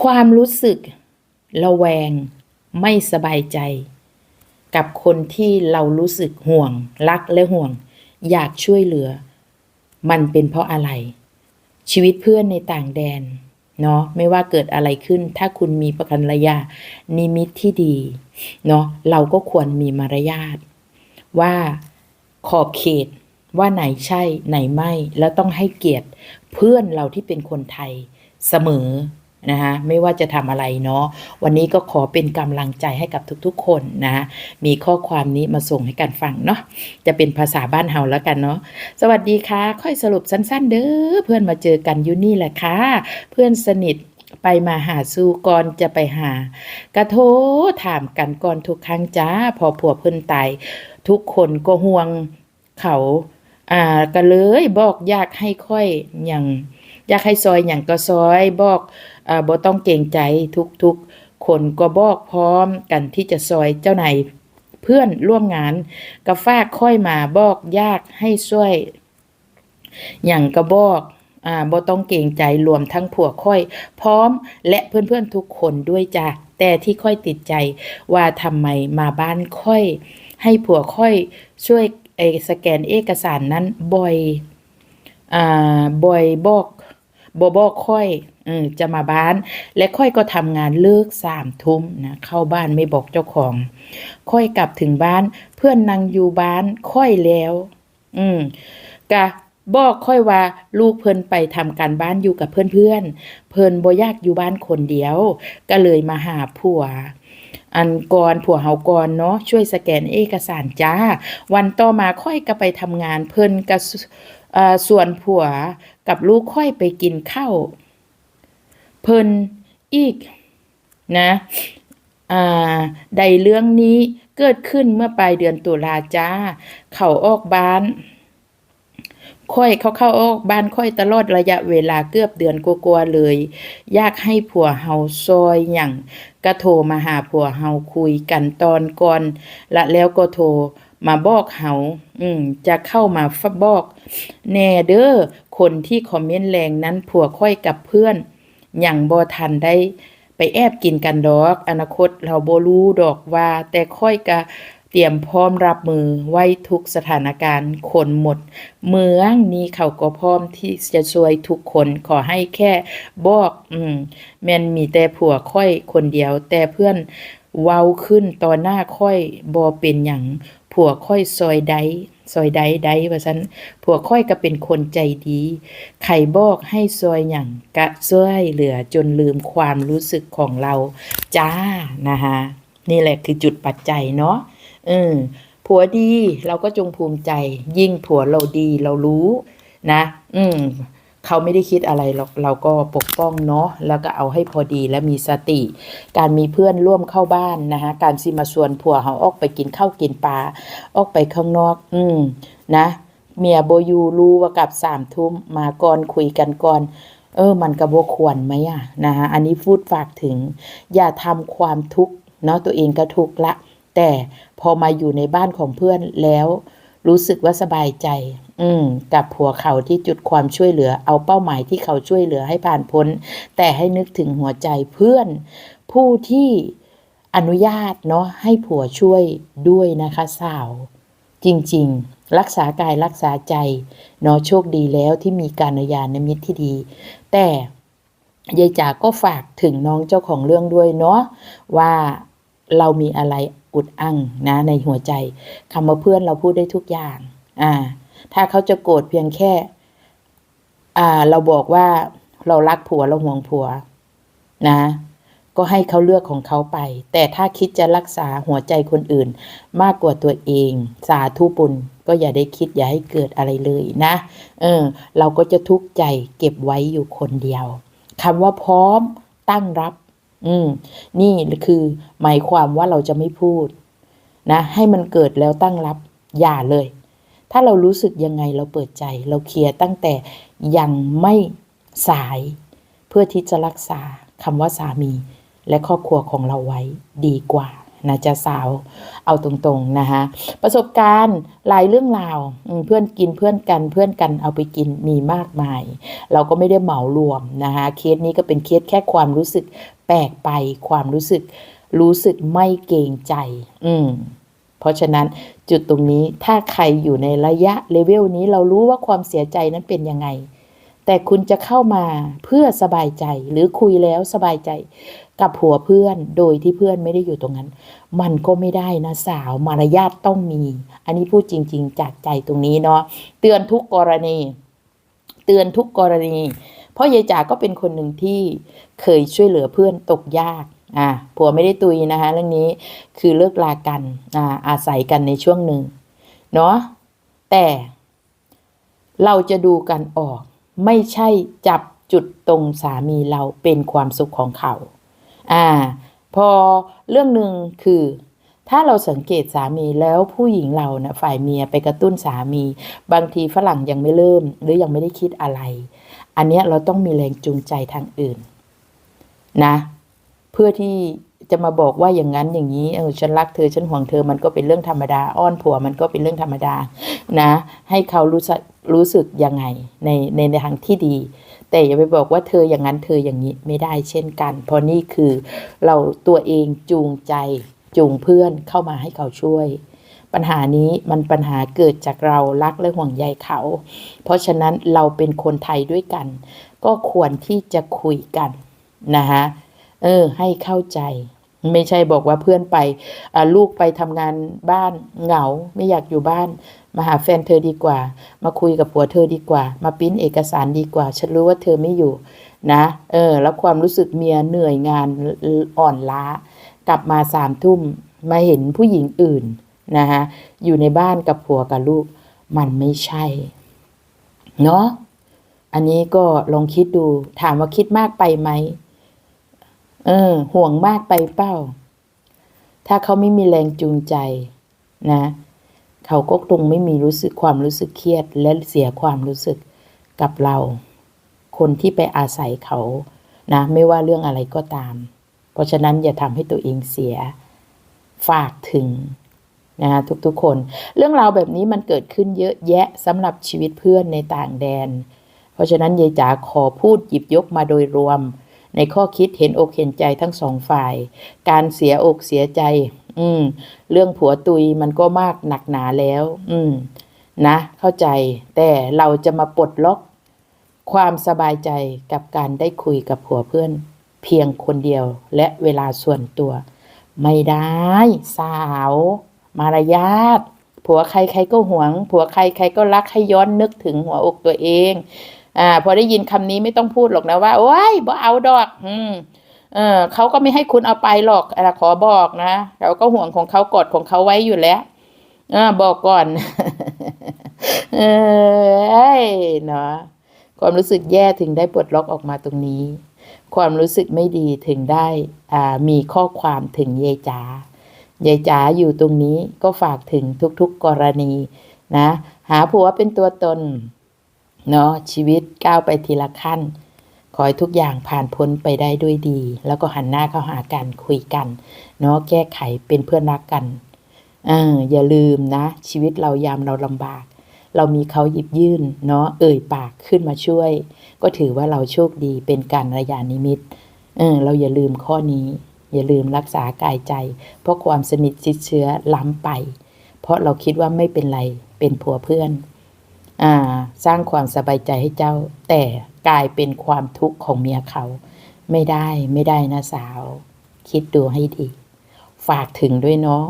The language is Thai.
ความรู้สึก ระแวง ไม่สบายใจ กับคนที่เรารู้สึกห่วง รักและห่วง อยากช่วยเหลือ มันเป็นเพราะอะไร ชีวิตเพื่อนในต่างแดน เนาะไม่ว่าเกิดอะไรขึ้น ถ้าคุณมีประกันระยะนิมิตที่ดี เนาะเราก็ควรมีมารยาทว่าขอบเขตว่าไหนใช่ไหนไม่ แล้วต้องให้เกียรติเพื่อนเราที่เป็นคนไทยเสมอ นะคะไม่ว่าจะทำอะไรเนาะวันนี้ก็ขอเป็นกำลังใจให้กับทุกๆ คนนะมีข้อความนี้มาส่งให้กันฟังเนาะจะเป็นภาษาบ้านเฮาแล้วกันเนาะสวัสดีค่ะ ค่อยสรุปสั้นๆ เด้อเพื่อนมาเจอกันอยู่นี่แหละค่ะ เพื่อนสนิทไปมาหาสู่ก่อนจะไปหา กระโทถามกันก่อนทุกครั้งจ้า พอผัวเพิ่นตายทุกคนก็ห่วงเขา อ่าก็เลยบอกอยากให้ค่อยอย่าง อยากให้ซอยอย่างก็ซอยบอกอ่าบ่ต้องเกรงใจทุกๆ คนก็บอกพร้อมกันที่จะซอยเจ้านายเพื่อนร่วมงานก็ฝากค่อยมาบอกยากให้ช่วย อย่างกระบอกอ่าบ่ต้องเกรงใจรวมทั้งผัวค่อย พร้อมและเพื่อนๆทุกคนด้วยจ้ะแต่ที่ค่อยติดใจว่าทำไมมาบ้านค่อย ให้ผัวค่อยช่วยไอสแกนเอกสารนั้นบ่อยอ่าบ่อยบอก บ่บอค่อยเออจะมาบ้าน และค่อยก็ทำงานเลิกสามทุ่มนะเข้าบ้านไม่บอกเจ้าของ ค่อยกลับถึงบ้าน เพื่อนนั่งอยู่บ้านค่อยแล้ว อืมกะบอกค่อยว่าลูกเพิ่นไปทำการบ้านอยู่กับเพื่อนๆเพิ่นบ่อยากอยู่บ้านคนเดียว ก็เลยมาหาผัว อันก่อนผัวเฮาก่อนเนาะช่วยสแกนเอกสารจ้า วันต่อมาค่อยก็ไปทำงานเพิ่นก็ ส่วนผัวกับลูกค่อยไปกินข้าวเพิ่นอีกนะใดเรื่องนี้เกิดขึ้นเมื่อปลายเดือนตุลาจ้า เขาออกบ้าน ค่อยเขาเข้าออกบ้านค่อยตลอดระยะเวลาเกือบเดือนกว่าๆเลยอยากให้ผัวเฮาซอยอย่างก็โทรมาหาผัวเฮาคุยกันตอนก่อนและแล้วก็โทร มาบอกเฮาอืมจะเข้ามาฟบอก แน่เด้อคนที่คอมเมนต์แรงนั้นผัวค่อยกับเพื่อนอย่างบ่ทันได้ไปแอบกินกันดอก อนาคตเราบรู้ดอกว่า แต่ค่อยก็เตรียมพร้อมรับมือไว้ทุกสถานการณ์คนหมด เมืองนี้เขาก็พร้อมที่จะช่วยทุกคนขอให้แค่บอก อืมแม่นมีแต่ผัวค่อยคนเดียว แต่เพื่อน เว้าขึ้นต่อหน้าค่อยบ่เป็นหยังผัวค่อยซอยใดซอยใดใดว่าซั่นผัวค่อยก็เป็นคนใจดีใครบอกให้ซอยหยังกะช่วยเหลือจนลืมความรู้สึกของเรา จ้านะคะนี่แหละคือจุดปัจจัยเนาะเออผัวดีเราก็จงภูมิใจ ยิ่งผัวเราดีเรารู้นะ อืม เขาไม่ได้คิดอะไรหรอกเราก็ปกป้องเนาะแล้วก็เอาให้พอดีและมีสติ การมีเพื่อนร่วมเข้าบ้านนะคะการสิมาชวนผัวเขาออกไปกินข้าวกินปลาออกไปข้างนอก อืมนะเมียโบยูรู้ว่ากับสามทุ่มมาก่อนคุยกันก่อนเออ มันกระโบควรไหมอะนะคะอันนี้พูดฝากถึง อย่าทำความทุกข์เนาะตัวเองก็ทุกข์ละ แต่พอมาอยู่ในบ้านของเพื่อนแล้ว รู้สึกว่าสบายใจ อืม กับผัวเขาที่จุดความช่วยเหลือ เอาเป้าหมายที่เขาช่วยเหลือให้ผ่านพ้น แต่ให้นึกถึงหัวใจเพื่อน ผู้ที่อนุญาตเนาะให้ผัวช่วยด้วยนะคะสาว จริง ๆ รักษากายรักษาใจเนาะโชคดีแล้วที่มีการยานมิตรที่ดี แต่ยายจ๋าก็ฝากถึงน้องเจ้าของเรื่องด้วยเนาะว่าเรามีอะไร อุดอั้งนะในหัวใจคำว่าเพื่อนเราพูดได้ทุกอย่างอ่าถ้าเขาจะโกรธเพียงแค่อ่าเราบอกว่าเรารักผัวเราห่วงผัวนะก็ให้เขาเลือกของเขาไป แต่ถ้าคิดจะรักษาหัวใจคนอื่น มากกว่าตัวเอง สาธุปุณก็อย่าได้คิดอย่าให้เกิดอะไรเลยนะ เออ เราก็จะทุกข์ใจเก็บไว้อยู่คนเดียวคำว่าพร้อมตั้งรับ อืม นี่คือหมายความว่าเราจะไม่พูด นะ ให้มันเกิดแล้วตั้งรับ อย่าเลย ถ้าเรารู้สึกยังไงเราเปิดใจ เราเคลียร์ตั้งแต่ยังไม่สาย เพื่อที่จะรักษาคำว่าสามี และครอบครัวของเราไว้ดีกว่า นะจะสาวเอาตรงๆนะคะประสบการณ์หลายเรื่องราวเพื่อนกินเพื่อนกันเพื่อนกันเอาไปกินมีมากมาย เราก็ไม่ได้เหมารวมนะคะเคสนี้ก็เป็นเคสแค่ความรู้สึกแปลกไปความรู้สึกรู้สึกไม่เกรงใจ อืมเพราะฉะนั้นจุดตรงนี้ถ้าใครอยู่ในระยะเลเวลนี้เรารู้ว่าความเสียใจนั้นเป็นยังไง แต่คุณจะเข้ามาเพื่อสบายใจหรือคุยแล้วสบายใจกับผัวเพื่อนโดยที่เพื่อนไม่ได้อยู่ตรงนั้น มันก็ไม่ได้นะสาวมารยาทต้องมี อันนี้พูดจริง ๆ จากใจตรงนี้เนาะเตือนทุกกรณี เตือนทุกกรณี เพราะยายจ๋าก็เป็นคนหนึ่งที่เคยช่วยเหลือเพื่อนตกยากอ่าผัวไม่ได้ตุยนะคะเรื่องนี้คือเลิกลากันอ่าอาศัยกันในช่วงหนึ่งเนาะแต่เราจะดูกันออก ไม่ใช่จับจุดตรงสามีเราเป็นความสุขของเขา อ่า พอเรื่องหนึ่งคือ ถ้าเราสังเกตสามีแล้วผู้หญิงเรานะฝ่ายเมียไปกระตุ้นสามี บางทีฝรั่งยังไม่เริ่ม หรือยังไม่ได้คิดอะไร อันเนี้ยเราต้องมีแรงจูงใจทางอื่น นะ เพื่อที่จะมาบอกว่าอย่างนั้นอย่างนี้เออฉันรักเธอฉันห่วงเธอมันก็เป็นเรื่องธรรมดา อ้อนผัวมันก็เป็นเรื่องธรรมดา นะ ให้เขารู้สึก รู้สึกยังไงในในในทางที่ดี แต่อย่าไปบอกว่าเธออย่างนั้นเธออย่างนี้ไม่ได้เช่นกัน เพราะนี่คือเราตัวเองจูงใจจูงเพื่อนเข้ามาให้เขาช่วย ปัญหานี้มันปัญหาเกิดจากเรารักและห่วงใยเขา เพราะฉะนั้นเราเป็นคนไทยด้วยกัน ก็ควรที่จะคุยกันนะคะเออ ให้เข้าใจ ไม่ใช่บอกว่าเพื่อนไปลูกไปทำงานบ้านเหงาไม่อยากอยู่บ้าน มาหาแฟนเธอดีกว่า มาคุยกับผัวเธอดีกว่า มาปิ้นเอกสารดีกว่า ฉันรู้ว่าเธอไม่อยู่นะ เออ แล้วความรู้สึกเมียเหนื่อยงานอ่อนล้า กลับมาสามทุ่มมาเห็นผู้หญิงอื่นนะคะอยู่ในบ้านกับผัวกับลูก มันไม่ใช่ เนาะอันนี้ก็ลองคิดดู ถามว่าคิดมากไปไหมเออ ห่วงมากไปเป้า ถ้าเขาไม่มีแรงจูงใจ นะ เขาก็คงไม่มีรู้สึกความรู้สึกเครียดและเสียความรู้สึกกับเรา คนที่ไปอาศัยเขานะไม่ว่าเรื่องอะไรก็ตาม เพราะฉะนั้นอย่าทำให้ตัวเองเสียฝากถึงนะคะทุกๆ คน เรื่องราวแบบนี้มันเกิดขึ้นเยอะแยะสำหรับชีวิตเพื่อนในต่างแดน เพราะฉะนั้นยายจ๋าขอพูดหยิบยกมาโดยรวม ในข้อคิดเห็นอกเห็นใจทั้งสองฝ่าย การเสียอกเสียใจ อืม เรื่องผัวตุยมันก็มากหนักหนาแล้ว อืม นะ เข้าใจ แต่เราจะมาปลดล็อก ความสบายใจกับการได้คุยกับผัวเพื่อน เพียงคนเดียวและเวลาส่วนตัว ไม่ได้ สาว มารยาทผัวใครใครก็หวง ผัวใครใครก็รักให้ย้อนนึกถึงหัวอกตัวเอง อ่า พอได้ยินคำนี้ไม่ต้องพูดหรอกนะว่า โอ้ยบ่เอาดอก อืม เออเขาก็ไม่ให้คุณเอาไปหรอกอะไรขอบอกนะเราก็ห่วงของเขากดของเขาไว้อยู่แล้วเออบอกก่อน เออเนาะความรู้สึกแย่ถึงได้ปลดล็อกออกมาตรงนี้ ความรู้สึกไม่ดีถึงได้อ่ามีข้อความถึงยายจ๋ายายจ๋าอยู่ตรงนี้ก็ฝากถึงทุกๆกรณีนะ หาผัวเป็นตัวตนเนาะชีวิตก้าวไปทีละขั้น ขอให้ทุกอย่างผ่านพ้นไปได้ด้วยดี แล้วก็หันหน้าเข้าหากันคุยกันเนาะแก้ไขเป็นเพื่อนรักกันเอออย่าลืมนะ ชีวิตเรายามเราลำบาก เรามีเขาหยิบยื่น เนาะเอ่ยปากขึ้นมาช่วย ก็ถือว่าเราโชคดีเป็นการระยานิมิตเออเราอย่าลืมข้อนี้ อย่าลืมรักษากายใจ เพราะความสนิทชิดเชื้อล้ำไป เพราะเราคิดว่าไม่เป็นไรเป็นผัวเพื่อน อ่า สร้างความสบายใจให้เจ้าแต่ กลายเป็นความทุกข์ของเมียเขา ไม่ได้ไม่ได้นะสาว คิดดูให้ดี ฝากถึงด้วยเนาะ